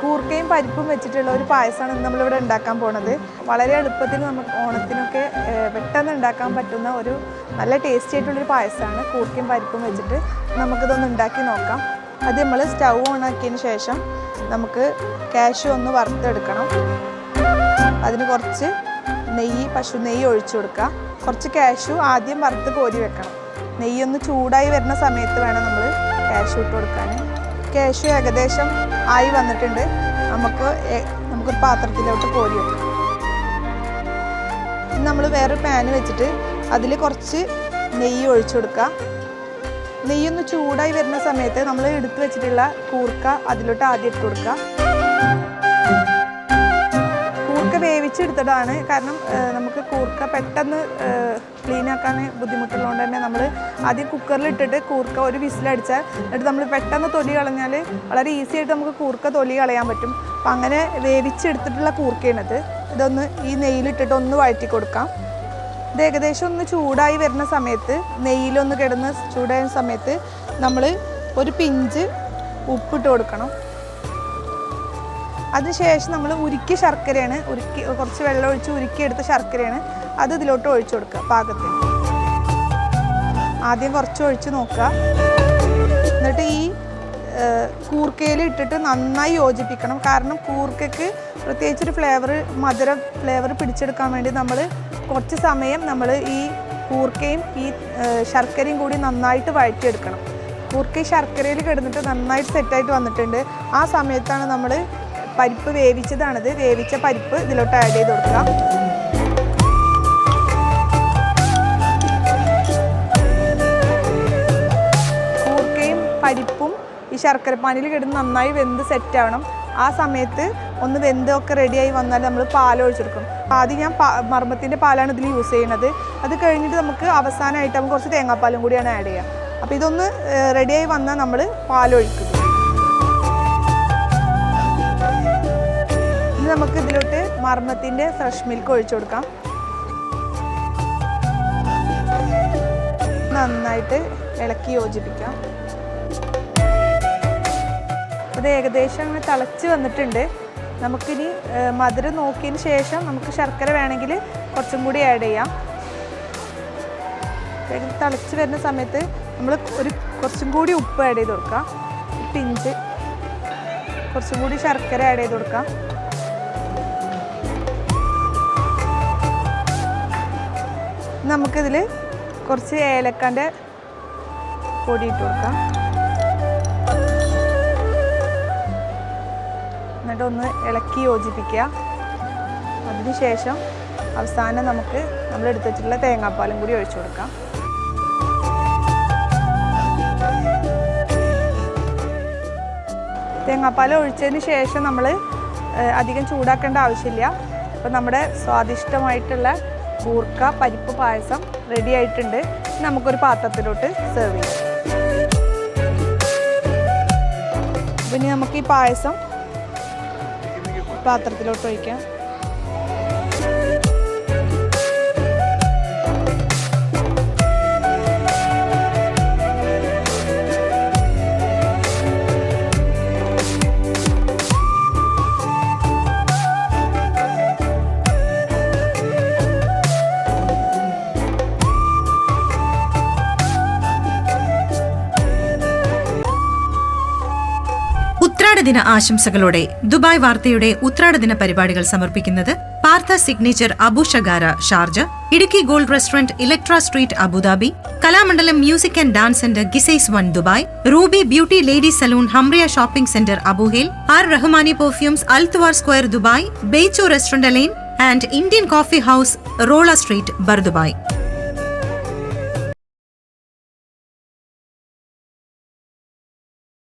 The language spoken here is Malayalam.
കൂർക്കയും പരിപ്പും വെച്ചിട്ടുള്ള ഒരു പായസമാണ് ഇന്ന് നമ്മളിവിടെ ഉണ്ടാക്കാൻ പോണത്. വളരെ എളുപ്പത്തിൽ നമുക്ക് ഓണത്തിനൊക്കെ പെട്ടെന്ന് ഉണ്ടാക്കാൻ പറ്റുന്ന ഒരു നല്ല ടേസ്റ്റി ആയിട്ടുള്ളൊരു പായസമാണ് കൂർക്കയും പരിപ്പും വെച്ചിട്ട് നമുക്കിതൊന്ന് ഉണ്ടാക്കി നോക്കാം. അത് നമ്മൾ സ്റ്റൗ ഓൺ ആക്കിയതിന് ശേഷം നമുക്ക് കാഷ്യൂ ഒന്ന് വറുത്തെടുക്കണം. അതിന് കുറച്ച് നെയ്യ് പശു നെയ്യ് ഒഴിച്ചു കൊടുക്കുക. കുറച്ച് കാഷ്യൂ ആദ്യം വറുത്ത് കോരി വെക്കണം. നെയ്യൊന്ന് ചൂടായി വരുന്ന സമയത്ത് വേണം നമ്മൾ കാഷ്യൂ ഇട്ട് കൊടുക്കാൻ ക്യാഷ് ഏകദേശം ആയി വന്നിട്ടുണ്ട്. നമുക്ക് നമുക്കൊരു പാത്രത്തിലോട്ട് കോരി വെക്കാം. നമ്മൾ വേറെ പാന് വെച്ചിട്ട് അതിൽ കുറച്ച് നെയ്യ് ഒഴിച്ചു കൊടുക്കുക. നെയ്യൊന്ന് ചൂടായി വരുന്ന സമയത്ത് നമ്മൾ എടുത്തു വെച്ചിട്ടുള്ള കൂർക്ക അതിലോട്ട് ആദ്യം ഇട്ട് കൊടുക്കുക. കൂർക്ക വേവിച്ചെടുത്തതാണ് കാരണം നമുക്ക് കൂർക്ക പെട്ടെന്ന് ക്ലീൻ ആക്കാൻ ബുദ്ധിമുട്ടുള്ളതുകൊണ്ട് തന്നെ നമ്മൾ ആദ്യം കുക്കറിൽ ഇട്ടിട്ട് കൂർക്ക ഒരു വിസിലടിച്ചാൽ എന്നിട്ട് നമ്മൾ പെട്ടെന്ന് തൊലി കളഞ്ഞാൽ വളരെ ഈസി ആയിട്ട് നമുക്ക് കൂർക്ക തൊലി കളയാൻ പറ്റും. അപ്പം അങ്ങനെ വേവിച്ചെടുത്തിട്ടുള്ള കൂർക്കയാണിത്. ഇതൊന്ന് ഈ നെയ്യിലിട്ടിട്ട് ഒന്ന് വഴറ്റി കൊടുക്കാം. ഇത് ഏകദേശം ഒന്ന് ചൂടായി വരുന്ന സമയത്ത് നെയ്യിലൊന്ന് കിടന്ന് ചൂടായ സമയത്ത് നമ്മൾ ഒരു പിഞ്ച് ഉപ്പിട്ട് കൊടുക്കണം. അതിനുശേഷം നമ്മൾ ഉരുക്കിയ ശർക്കരയാണ് ഉരുക്കി കുറച്ച് വെള്ളം ഒഴിച്ച് ഉരുക്കിയെടുത്ത ശർക്കരയാണ് അത് ഇതിലോട്ട് ഒഴിച്ചു കൊടുക്കുക പാകത്തിന്. ആദ്യം കുറച്ച് ഒഴിച്ച് നോക്കുക. എന്നിട്ട് ഈ കൂർക്കയിൽ ഇട്ടിട്ട് നന്നായി യോജിപ്പിക്കണം. കാരണം കൂർക്കയ്ക്ക് പ്രത്യേകിച്ച് ഒരു ഫ്ലേവർ മധുര ഫ്ലേവർ പിടിച്ചെടുക്കാൻ വേണ്ടി നമ്മൾ കുറച്ച് സമയം നമ്മൾ ഈ കൂർക്കയും ഈ ശർക്കരയും കൂടി നന്നായിട്ട് വഴറ്റിയെടുക്കണം. കൂർക്ക ശർക്കരയിൽ കിടന്നിട്ട് നന്നായിട്ട് സെറ്റായിട്ട് വന്നിട്ടുണ്ട്. ആ സമയത്താണ് നമ്മൾ പരിപ്പ് വേവിച്ചതാണത്. വേവിച്ച പരിപ്പ് ഇതിലോട്ട് ആഡ് ചെയ്ത് കൊടുക്കുക. കൂർക്കയും പരിപ്പും ഈ ശർക്കരപ്പാനിയിൽ കിടന്ന് നന്നായി വെന്ത് സെറ്റ് ആവണം. ആ സമയത്ത് ഒന്ന് വെന്തൊക്കെ റെഡിയായി വന്നാൽ നമ്മൾ പാൽ ഒഴിച്ചെടുക്കും ആദ്യം ഞാൻ പാ മർമ്മത്തിന്റെ പാലാണ് ഇതിൽ യൂസ് ചെയ്യുന്നത് അത് കഴിഞ്ഞിട്ട് നമുക്ക് അവസാനമായിട്ട് നമുക്ക് കുറച്ച് തേങ്ങാപ്പാലും കൂടിയാണ് ആഡ് ചെയ്യുക അപ്പോൾ ഇതൊന്ന് റെഡിയായി വന്നാൽ നമ്മൾ പാലൊഴിക്കും നമുക്ക് ഇതിലോട്ട് മർമ്മത്തിന്റെ ഫ്രഷ് മിൽക്ക് ഒഴിച്ചു കൊടുക്കാം. നന്നായിട്ട് ഇളക്കി യോജിപ്പിക്കാം. അത് ഏകദേശം അങ്ങനെ തിളച്ച് വന്നിട്ടുണ്ട്. നമുക്കിനി മധുരം നോക്കിയതിന് ശേഷം നമുക്ക് ശർക്കര വേണമെങ്കിൽ കുറച്ചും കൂടി ആഡ് ചെയ്യാം. തിളച്ച് വരുന്ന സമയത്ത് നമ്മൾ ഒരു കുറച്ചും കൂടി ഉപ്പ് ആഡ് ചെയ്ത് കൊടുക്കാം. പിഞ്ച് കുറച്ചും കൂടി ശർക്കര ആഡ് ചെയ്ത് കൊടുക്കാം. നമുക്കിതിൽ കുറച്ച് ഏലക്കന്റെ പൊടി ഇട്ട് കൊടുക്കാം. എന്നിട്ട് ഒന്ന് ഇളക്കി യോജിപ്പിക്കുക. അതിനുശേഷം അവസാനം നമുക്ക് നമ്മൾ എടുത്തിട്ടുള്ള തേങ്ങാപ്പാലും കൂടി ഒഴിച്ചു കൊടുക്കാം. തേങ്ങാപ്പാൽ ഒഴിച്ചതിന് ശേഷം നമ്മൾ അധികം ചൂടാക്കേണ്ട ആവശ്യമില്ല. അപ്പോൾ നമ്മുടെ സ്വാദിഷ്ടമായിട്ടുള്ള കൂർക്ക പരിപ്പ് പായസം റെഡി ആയിട്ടുണ്ട്. നമുക്കൊരു പാത്രത്തിലോട്ട് സെർവ് ചെയ്യാം. പിന്നെ നമുക്ക് ഈ പായസം പാത്രത്തിലോട്ട് ഒഴിക്കാം. ഉത്രാട ദിന ആശംസകളോടെ ദുബായ് വാർത്തയുടെ ഉത്രാട ദിന പരിപാടികൾ സമർപ്പിക്കുന്നത് Partha signature Abu Shagara Sharjah Idukki gold restaurant Electra street Abu Dhabi Kalamandalam music and dance centre Qusais one Dubai Ruby beauty lady salon Hamriya shopping centre Abu Hail R Rahmani perfumes Al Twar square Dubai ബെയ്ച്ചു restaurant Al Ain and Indian coffee house Rolla street Bur Dubai